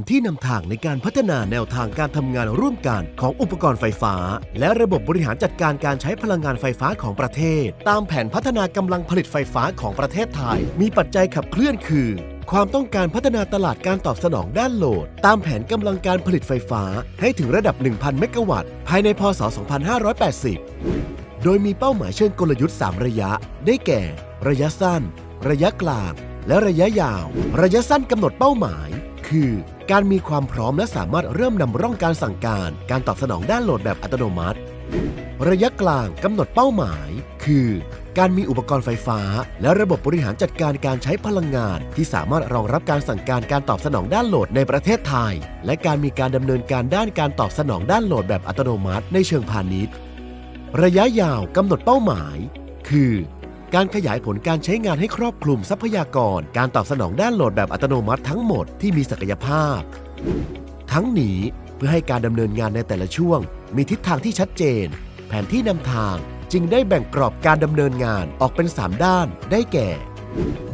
นที่นำทางในการพัฒนาแนวทางการทำงานร่วมกันของอุปกรณ์ไฟฟ้า และระบบบริหารจัดการการใช้พลังงานไฟฟ้าของประเทศ ตามแผนพัฒนากำลังผลิตไฟฟ้าของประเทศไทย มีปัจจัยขับเคลื่อนคือ ความต้องการพัฒนาตลาดการตอบสนองด้านโหลด ตามแผนกำลังการผลิตไฟฟ้าให้ถึงระดับ 1,000 เมกะวัตต์ภายในพศ 2580 โดยมีเป้าหมายเชิงกลยุทธ์ 3 ระยะ ได้แก่ ระยะสั้น ระยะกลางและระยะยาว ระยะสั้นกำหนดเป้าหมาย คือ การมีความพร้อมและสามารถเริ่มนำร่องการสั่งการ การตอบสนองด้านโหลดแบบอัตโนมัติ ระยะกลางกำหนดเป้าหมาย คือ การมีอุปกรณ์ไฟฟ้า และระบบบริหารจัดการการใช้พลังงาน ที่สามารถรองรับการสั่งการการตอบสนองด้านโหลดในประเทศไทย และการมีการดำเนินการด้านการตอบสนองด้านโหลดแบบอัตโนมัติ ในเชิงพาณิชย์ ระยะยาวกำหนดเป้าหมาย คือ การขยายผลการใช้งานให้ครอบคลุมทรัพยากร การตอบสนองด้านโหลดแบบอัตโนมัติทั้งหมดที่มีศักยภาพ ทั้งนี้เพื่อให้การดำเนินงานในแต่ละช่วง มีทิศทางที่ชัดเจน แผนที่นำทางจึงได้แบ่งกรอบการดำเนินงานออกเป็น 3 ด้าน ได้แก่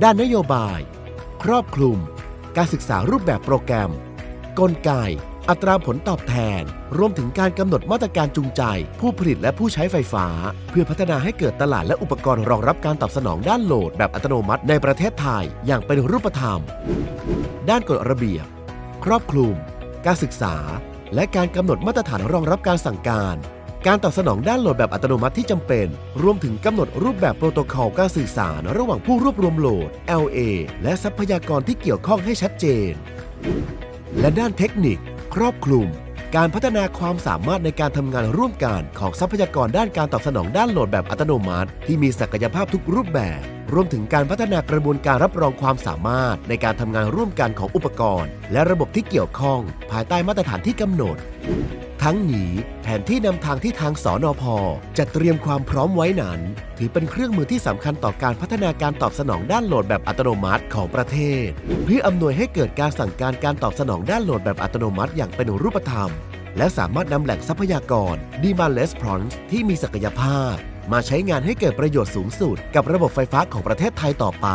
ด้านนโยบาย ครอบคลุม การศึกษารูปแบบโปรแกรม กลไก อัตราผลตอบแทน รวมถึงการกำหนดมาตรการจูงใจ ผู้ผลิตและผู้ใช้ไฟฟ้า เพื่อพัฒนาให้เกิดตลาดและอุปกรณ์รองรับการตอบสนองด้านโหลดแบบอัตโนมัติในประเทศไทย อย่างเป็นรูปธรรม ด้านกฎระเบียบ ครอบคลุม การศึกษา และการกำหนดมาตรฐานรองรับการสั่งการ การตอบสนองด้านโหลดแบบอัตโนมัติที่จำเป็น รวมถึงกำหนดรูปแบบโปรโตคอลการสื่อสาร ระหว่างผู้รวบรวมโหลด LA และทรัพยากรที่เกี่ยวข้องให้ชัดเจน และด้านเทคนิค ครอบคลุม การพัฒนาความสามารถในการทำงานร่วมกันของทรัพยากรด้านการตอบสนองด้านโหลดแบบอัตโนมัติ ที่มีศักยภาพทุกรูปแบบ รวมถึงการพัฒนากระบวนการรับรองความสามารถในการทำงานร่วมกันของอุปกรณ์ และระบบที่เกี่ยวข้อง ภายใต้มาตรฐานที่กำหนด ทั้งนี้แผนที่นำทางที่ทางสอนอพจะเตรียมความพร้อมไว้นั้น ถือเป็นเครื่องมือที่สำคัญต่อการพัฒนาการตอบสนองด้านโหลดแบบอัตโนมัติของประเทศ เพื่ออำนวยให้เกิดการสั่งการการตอบสนองด้านโหลดแบบอัตโนมัติอย่างเป็นรูปธรรม และสามารถนำแหล่งทรัพยากร demand response ที่มีศักยภาพ มาใช้งานให้เกิดประโยชน์สูงสุด กับระบบไฟฟ้าของประเทศไทยต่อไป